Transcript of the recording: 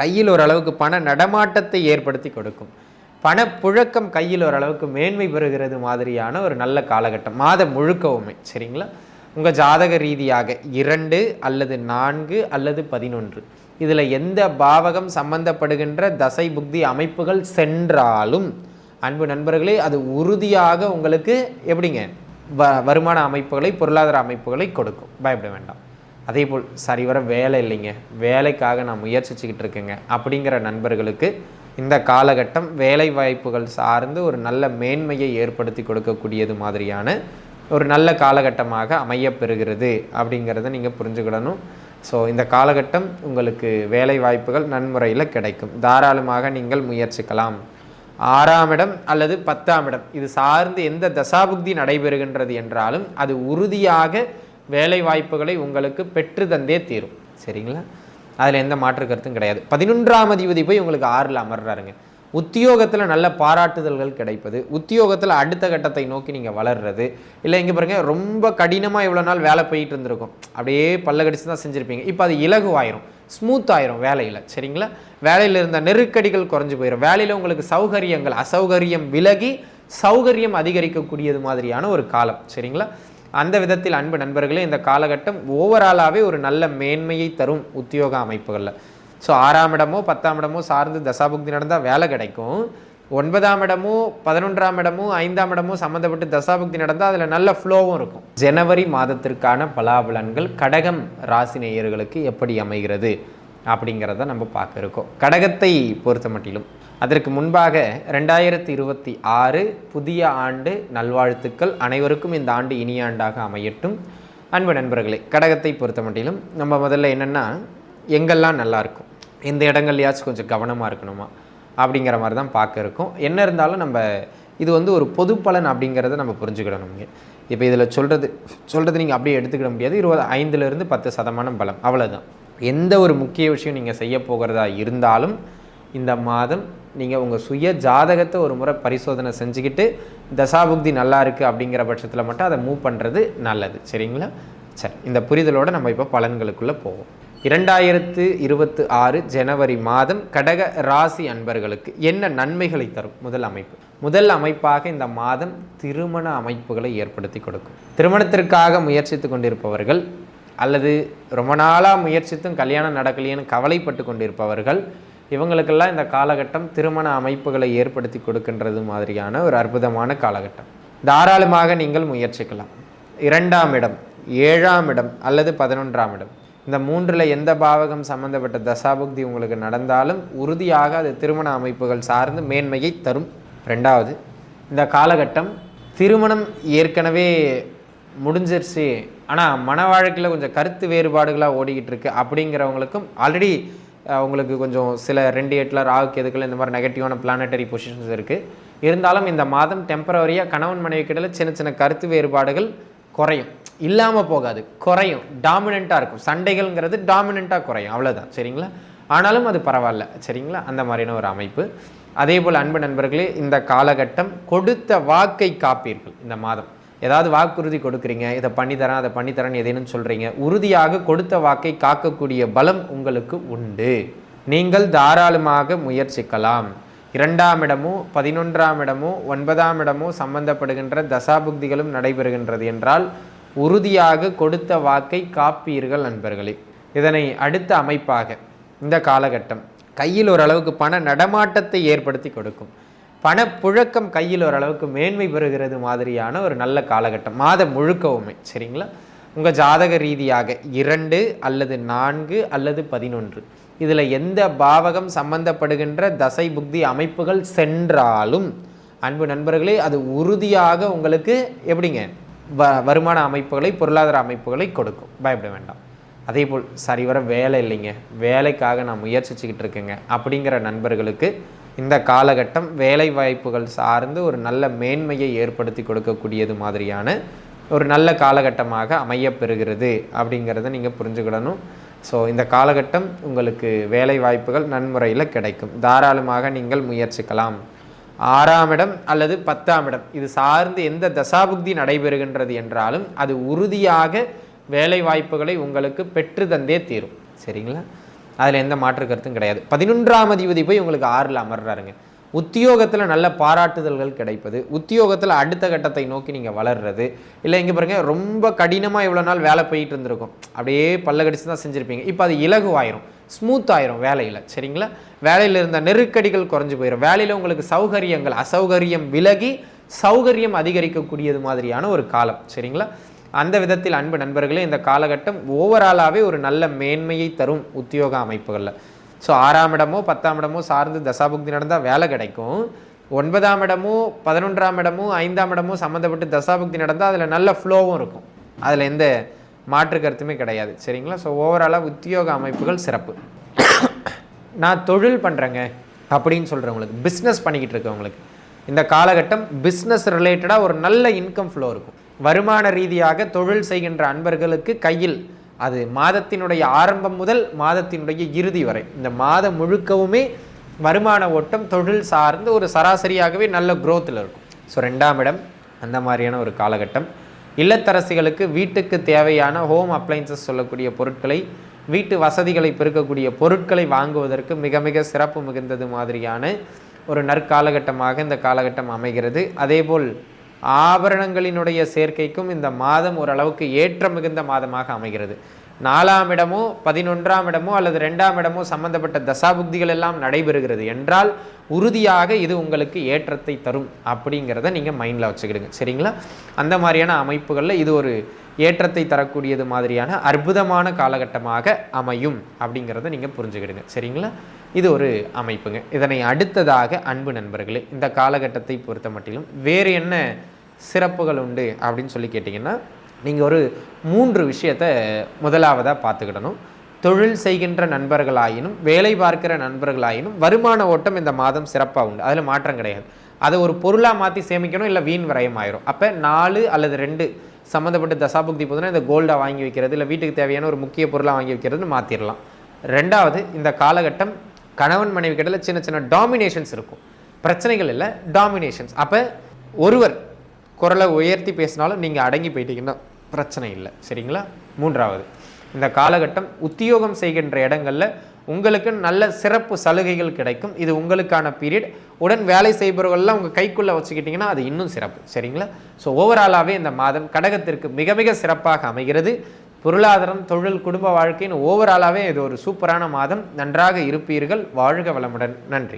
கையில் ஓரளவுக்கு பண நடமாட்டத்தை ஏற்படுத்தி கொடுக்கும். பணப்புழக்கம் கையில் ஓரளவுக்கு மேன்மை பெறுகிறது மாதிரியான ஒரு நல்ல காலகட்டம். மாதம் முழுக்கவுமே சரிங்களா? உங்கள் ஜாதக ரீதியாக இரண்டு அல்லது நான்கு அல்லது பதினொன்று. இதில் எந்த பாவகம் சம்பந்தப்படுகின்ற தசை புக்தி அமைப்புகள் சென்றாலும் அன்பு நண்பர்களே அது உறுதியாக உங்களுக்கு எப்படிங்க? வ வருமான அமைப்புகளை பொருளாதார அமைப்புகளை கொடுக்கும். பயப்பட வேண்டாம். அதே போல் சரிவர வேலை இல்லைங்க. வேலைக்காக நான் முயற்சிச்சுக்கிட்டு இருக்கேங்க. அப்படிங்கிற நண்பர்களுக்கு இந்த காலகட்டம் வேலை வாய்ப்புகள் சார்ந்து ஒரு நல்ல மேன்மையை ஏற்படுத்தி கொடுக்கக்கூடியது மாதிரியான ஒரு நல்ல காலகட்டமாக அமையப்பெறுகிறது அப்படிங்கிறத நீங்கள் புரிஞ்சுக்கிடணும். ஸோ இந்த காலகட்டம் உங்களுக்கு வேலை வாய்ப்புகள் நன்முறையில் கிடைக்கும். தாராளமாக நீங்கள் முயற்சிக்கலாம். ஆறாம் இடம் அல்லது பத்தாம் இடம். இது சார்ந்து எந்த தசாபுக்தி நடைபெறுகின்றது என்றாலும் அது உறுதியாக வேலை வாய்ப்புகளை உங்களுக்கு பெற்று தந்தே தீரும். சரிங்களா? அதில் எந்த மாற்று கருத்தும் கிடையாது. பதினொன்றாம் அதிபதி போய் உங்களுக்கு ஆறில் அமர்றாருங்க. உத்தியோகத்தில் நல்ல பாராட்டுதல்கள் கிடைப்பது. உத்தியோகத்தில் அடுத்த கட்டத்தை நோக்கி நீங்கள் வளர்றது. இல்லை இங்கே பாருங்க ரொம்ப கடினமாக இவ்வளோ நாள் வேலை போயிட்டு இருந்திருக்கும். அப்படியே பல்ல கடிச்சு தான் செஞ்சுருப்பீங்க. இப்போ அது இலகுவாயிரும். ஸ்மூத் ஆயிரும் வேலையில். சரிங்களா? வேலையில் இருந்த நெருக்கடிகள் குறைஞ்சு போயிடும் வேலையில் உங்களுக்கு சௌகரியங்கள் அசௌகரியம் விலகி சௌகரியம் அதிகரிக்கக்கூடியது மாதிரியான ஒரு காலம். சரிங்களா? அந்த விதத்தில் அன்பு நண்பர்களே இந்த காலகட்டம் ஓவராலாகவே ஒரு நல்ல மேன்மையை தரும் உத்தியோக அமைப்புகளில். ஸோ ஆறாம் இடமோ பத்தாம் இடமோ சார்ந்து தசாபுக்தி நடந்தால் வேலை கிடைக்கும். ஒன்பதாம் இடமோ பதினொன்றாம் இடமோ ஐந்தாம் இடமோ சம்மந்தப்பட்டு தசாபுக்தி நடந்தால் அதில் நல்ல ஃப்ளோவும் இருக்கும். ஜனவரி மாதத்திற்கான பலாபலன்கள் கடகம் ராசி நேயர்களுக்கு எப்படி அமைகிறது அப்படிங்கிறத நம்ம பார்க்க இருக்கோம். கடகத்தை பொறுத்த மட்டிலும் அதற்கு முன்பாக ரெண்டாயிரத்தி இருபத்தி ஆறு புதிய ஆண்டு நல்வாழ்த்துக்கள் அனைவருக்கும் இந்த ஆண்டு இனிய ஆண்டாக அமையட்டும். அன்பு நண்பர்களே கடகத்தை பொறுத்த மட்டிலும் நம்ம முதல்ல என்னென்னா எங்கெல்லாம் நல்லாயிருக்கும் இந்த இடங்கள்லையாச்சும் கொஞ்சம் கவனமாக இருக்கணுமா அப்படிங்கிற மாதிரி தான் பார்க்க இருக்கும். என்ன இருந்தாலும் நம்ம இது வந்து ஒரு பொது பலன் அப்படிங்கிறத நம்ம புரிஞ்சுக்கிடணும் இப்போ இதில் சொல்கிறது சொல்கிறது நீங்கள் அப்படியே எடுத்துக்கிட முடியாது. இருபது ஐந்துலேருந்து பத்து சதமானம் பலம் அவ்வளோதான் எந்த ஒரு முக்கிய விஷயம் நீங்கள் செய்ய போகிறதா இருந்தாலும் இந்த மாதம் நீங்கள் உங்கள் சுய ஜாதகத்தை ஒரு முறை பரிசோதனை செஞ்சுக்கிட்டு தசாபுக்தி நல்லா இருக்குது அப்படிங்கிற பட்சத்தில் மட்டும் அதை மூவ் பண்ணுறது நல்லது. சரிங்களா? சரி இந்த புரிதலோடு நம்ம இப்போ பலன்களுக்குள்ளே போவோம். இரண்டாயிரத்து இருபத்து ஆறு ஜனவரி மாதம் கடக ராசி அன்பர்களுக்கு என்ன நன்மைகளை தரும்? முதல் அமைப்பு. முதல் அமைப்பாக இந்த மாதம் திருமண அமைப்புகளை ஏற்படுத்தி கொடுக்கும். திருமணத்திற்காக முயற்சித்து கொண்டிருப்பவர்கள் அல்லது ரொம்ப நாளாக முயற்சித்தும் கல்யாணம் நடக்கலையேன்னு கவலைப்பட்டு கொண்டிருப்பவர்கள் இவங்களுக்கெல்லாம் இந்த காலகட்டம் திருமண அமைப்புகளை ஏற்படுத்தி கொடுக்கின்றது மாதிரியான ஒரு அற்புதமான காலகட்டம். தாராளமாக நீங்கள் முயற்சிக்கலாம். இரண்டாம் இடம் ஏழாம் இடம் அல்லது பதினொன்றாம் இடம். இந்த மூன்றில் எந்த பாவகம் சம்பந்தப்பட்ட தசாபுக்தி உங்களுக்கு நடந்தாலும் உறுதியாக அது திருமண அமைப்புகள் சார்ந்து மேன்மையை தரும். ரெண்டாவது இந்த காலகட்டம் திருமணம் ஏற்கனவே முடிஞ்சிருச்சு. ஆனால் மன வாழ்க்கையில் கொஞ்சம் கருத்து வேறுபாடுகளாக ஓடிக்கிட்டு இருக்கு அப்படிங்கிறவங்களுக்கும் ஆல்ரெடி உங்களுக்கு கொஞ்சம் சில ரெண்டு எட்டில் ராகு கேதுக்கள் இந்த மாதிரி நெகட்டிவான பிளானட்டரி பொசிஷன்ஸ் இருக்குது இருந்தாலும் இந்த மாதம் டெம்பரவரியாக கணவன் மனைவி சின்ன சின்ன கருத்து வேறுபாடுகள் குறையும். இல்லாமல் போகாது குறையும். டாமினண்ட்டாக இருக்கும். சண்டைகள்ங்கிறது டாமினண்ட்டாக குறையும். அவ்வளோதான் சரிங்களா? ஆனாலும் அது பரவாயில்ல. சரிங்களா? அந்த மாதிரியான ஒரு அமைப்பு. அதே போல் அன்பு நண்பர்களே இந்த காலகட்டம் கொடுத்த வாக்கை காப்பீர்கள் இந்த மாதம். ஏதாவது வாக்குறுதி கொடுக்குறீங்க இதை பண்ணித்தரேன் அதை பண்ணித்தரேன் எதேனும் சொல்கிறீங்க உறுதியாக கொடுத்த வாக்கை காக்கக்கூடிய பலம் உங்களுக்கு உண்டு. நீங்கள் தாராளமாக முயற்சிக்கலாம். இரண்டாம் இடமோ பதினொன்றாம் இடமோ ஒன்பதாம் இடமோ சம்பந்தப்படுகின்ற தசாபுக்திகளும் நடைபெறுகின்றது என்றால் உறுதியாக கொடுத்த வாக்கை காப்பீர்கள் நண்பர்களே. இதனை அடுத்த அமைப்பாக இந்த காலகட்டம் கையில் ஓரளவுக்கு பண நடமாட்டத்தை ஏற்படுத்தி கொடுக்கும். பணப்புழக்கம் கையில் ஓரளவுக்கு மேன்மை பெறுகிறது மாதிரியான ஒரு நல்ல காலகட்டம். மாதம் முழுக்கவுமே சரிங்களா? உங்கள் ஜாதக ரீதியாக இரண்டு அல்லது நான்கு அல்லது பதினொன்று. இதில் எந்த பாவகம் சம்பந்தப்படுகின்ற தசை புக்தி அமைப்புகள் சென்றாலும் அன்பு நண்பர்களே அது உறுதியாக உங்களுக்கு எப்படிங்க? வ வருமான அமைப்புகளை பொருளாதார அமைப்புகளை கொடுக்கும். பயப்பட வேண்டாம். அதே போல் சரிவர வேலை இல்லைங்க. வேலைக்காக நான் முயற்சிச்சுக்கிட்டு இருக்கேங்க. அப்படிங்கிற நண்பர்களுக்கு இந்த காலகட்டம் வேலை வாய்ப்புகள் சார்ந்து ஒரு நல்ல மேன்மையை ஏற்படுத்தி கொடுக்கக்கூடியது மாதிரியான ஒரு நல்ல காலகட்டமாக அமையப்பெறுகிறது அப்படிங்கிறத நீங்கள் புரிஞ்சுக்கிடணும். ஸோ இந்த காலகட்டம் உங்களுக்கு வேலை வாய்ப்புகள் நன்முறையில் கிடைக்கும். தாராளமாக நீங்கள் முயற்சிக்கலாம். ஆறாம் இடம் அல்லது பத்தாம் இடம் இது சார்ந்து எந்த தசாபுக்தி நடைபெறுகின்றது என்றாலும் அது உறுதியாக வேலை வாய்ப்புகளை உங்களுக்கு பெற்று தந்தே தீரும். சரிங்களா? அதில் எந்த மாற்று கருத்தும் கிடையாது. பதினொன்றாம் அதிபதி போய் உங்களுக்கு ஆறில் அமர்றாருங்க. உத்தியோகத்தில் நல்ல பாராட்டுதல்கள் கிடைப்பது. உத்தியோகத்தில் அடுத்த கட்டத்தை நோக்கி நீங்கள் வளர்றது. இல்லை இங்கே பாருங்க ரொம்ப கடினமாக இவ்வளோ நாள் வேலை போயிட்டு இருந்திருக்கும். அப்படியே பல்ல கடிச்சு தான் செஞ்சுருப்பீங்க. இப்போ அது இலகுவாயிரும். ஸ்மூத் ஆயிரும் வேலையில். சரிங்களா? வேலையில் இருந்த நெருக்கடிகள் குறைஞ்சு போயிடும் வேலையில் உங்களுக்கு சௌகரியங்கள் அசௌகரியம் விலகி சௌகரியம் அதிகரிக்கக்கூடியது மாதிரியான ஒரு காலம். சரிங்களா? அந்த விதத்தில் அன்பு நண்பர்களே இந்த காலகட்டம் ஓவராலாகவே ஒரு நல்ல மேன்மையை தரும் உத்தியோக அமைப்புகளில். ஸோ ஆறாம் இடமோ பத்தாம் இடமோ சார்ந்து தசாபுக்தி நடந்தால் வேலை கிடைக்கும். ஒன்பதாம் இடமோ பதினொன்றாம் இடமோ ஐந்தாம் இடமோ சம்மந்தப்பட்டு தசாபுக்தி நடந்தால் அதில் நல்ல ஃப்ளோவும் இருக்கும். அதில் எந்த மாற்று கருத்துமே கிடையாது. சரிங்களா? ஸோ ஓவராலாக உத்தியோக அமைப்புகள் சிறப்பு. நான் தொழில் பண்ணுறேங்க அப்படின்னு சொல்கிறவங்களுக்கு பிஸ்னஸ் பண்ணிக்கிட்டு இருக்கவங்களுக்கு இந்த காலகட்டம் பிஸ்னஸ் ரிலேட்டடாக ஒரு நல்ல இன்கம் ஃப்ளோ இருக்கும். வருமான ரீதியாக தொழில் செய்கின்ற அன்பர்களுக்கு கையில் அது மாதத்தினுடைய ஆரம்பம் முதல் மாதத்தினுடைய இறுதி வரை. இந்த மாதம் முழுக்கவுமே வருமான ஓட்டம் தொழில் சார்ந்து ஒரு சராசரியாகவே நல்ல குரோத்தில் இருக்கும். ஸோ ரெண்டாம் இடம் அந்த மாதிரியான ஒரு காலகட்டம். இல்லத்தரசிகளுக்கு வீட்டுக்கு தேவையான ஹோம் அப்ளைன்சஸ் சொல்லக்கூடிய பொருட்களை வீட்டு வசதிகளை பெருக்கக்கூடிய பொருட்களை வாங்குவதற்கு மிக மிக சிறப்பு மிகுந்தது மாதிரியான ஒரு நற்காலகட்டமாக இந்த காலகட்டம் அமைகிறது. அதேபோல் ஆபரணங்களினுடைய சேர்க்கைக்கும் இந்த மாதம் ஓரளவுக்கு ஏற்ற மிகுந்த மாதமாக அமைகிறது. நாலாம் இடமோ பதினொன்றாம் இடமோ அல்லது ரெண்டாம் இடமோ சம்பந்தப்பட்ட தசாபுக்திகள் எல்லாம் நடைபெறுகிறது என்றால் உறுதியாக இது உங்களுக்கு ஏற்றத்தை தரும் அப்படிங்கிறத நீங்கள் மைண்டில் வச்சுக்கிடுங்க. சரிங்களா? அந்த மாதிரியான அமைப்புகளில் இது ஒரு ஏற்றத்தை தரக்கூடியது மாதிரியான அற்புதமான காலகட்டமாக அமையும் அப்படிங்கிறத நீங்கள் புரிஞ்சுக்கிடுங்க. சரிங்களா? இது ஒரு அமைப்புங்க. இதனை அடுத்ததாக அன்பு நண்பர்களே இந்த காலகட்டத்தை பொறுத்த மட்டிலும் வேறு என்ன சிறப்புகள் உண்டு அப்படின்னு சொல்லி கேட்டிங்கன்னா நீங்கள் ஒரு மூன்று விஷயத்தை முதலாவதாக பார்த்துக்கிடணும். தொழில் செய்கின்ற நண்பர்களாயினும் வேலை பார்க்கிற நண்பர்களாயினும் வருமான ஓட்டம் இந்த மாதம் சிறப்பாக உண்டு. அதில் மாற்றம் கிடையாது. அதை ஒரு பொருளாக மாற்றி சேமிக்கணும் இல்லை வீண் விரயம் ஆயிரும். அப்போ நாலு அல்லது ரெண்டு சம்மந்தப்பட்ட தசாபுக்தி போதுனா இந்த கோல்டாக வாங்கி வைக்கிறது இல்லை வீட்டுக்கு தேவையான ஒரு முக்கிய பொருளாக வாங்கி வைக்கிறதுன்னு மாற்றிடலாம் ரெண்டாவது இந்த காலகட்டம் கணவன் மனைவி கிட்டல சின்ன சின்ன டாமினேஷன்ஸ் இருக்கும். பிரச்சனைகள் இல்லை டாமினேஷன்ஸ் அப்போ ஒருவர் குரலை உயர்த்தி பேசினாலும் நீங்கள் அடங்கி போயிட்டீங்கன்னா பிரச்சனை இல்லை. சரிங்களா? மூன்றாவது இந்த காலகட்டம் உத்தியோகம் செய்கின்ற இடங்களில் உங்களுக்கு நல்ல சிறப்பு சலுகைகள் கிடைக்கும். இது உங்களுக்கான பீரியட் உடன் வேலை செய்பவர்கள்லாம் உங்கள் கைக்குள்ளே வச்சுக்கிட்டிங்கன்னா அது இன்னும் சிறப்பு. சரிங்களா? ஸோ ஓவராலாகவே இந்த மாதம் கடகத்திற்கு மிக மிக சிறப்பாக அமைகிறது. பொருளாதாரம் தொழில் குடும்ப வாழ்க்கைன்னு ஓவராலாகவே இது ஒரு சூப்பரான மாதம். நன்றாக இருப்பீர்கள். வாழ்க வளமுடன். நன்றி.